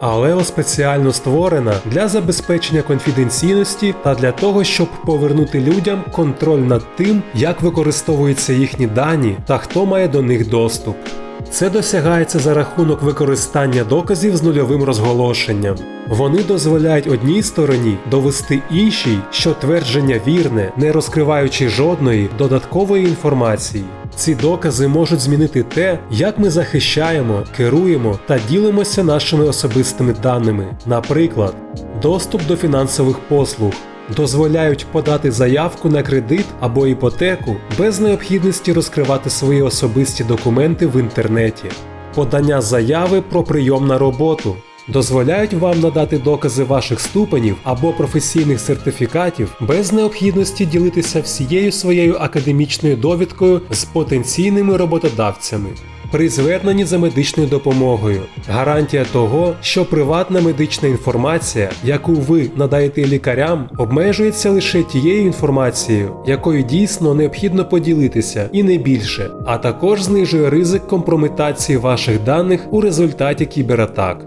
Алео спеціально створена для забезпечення конфіденційності та для того, щоб повернути людям контроль над тим, як використовуються їхні дані та хто має до них доступ. Це досягається за рахунок використання доказів з нульовим розголошенням. Вони дозволяють одній стороні довести іншій, що твердження вірне, не розкриваючи жодної додаткової інформації. Ці докази можуть змінити те, як ми захищаємо, керуємо та ділимося нашими особистими даними. Наприклад, доступ до фінансових послуг. Дозволяють подати заявку на кредит або іпотеку без необхідності розкривати свої особисті документи в інтернеті, подання заяви про прийом на роботу, дозволяють вам надати докази ваших ступенів або професійних сертифікатів без необхідності ділитися всією своєю академічною довідкою з потенційними роботодавцями. При зверненні за медичною допомогою гарантія того, що приватна медична інформація, яку ви надаєте лікарям, обмежується лише тією інформацією, якою дійсно необхідно поділитися, і не більше, а також знижує ризик компрометації ваших даних у результаті кібератак.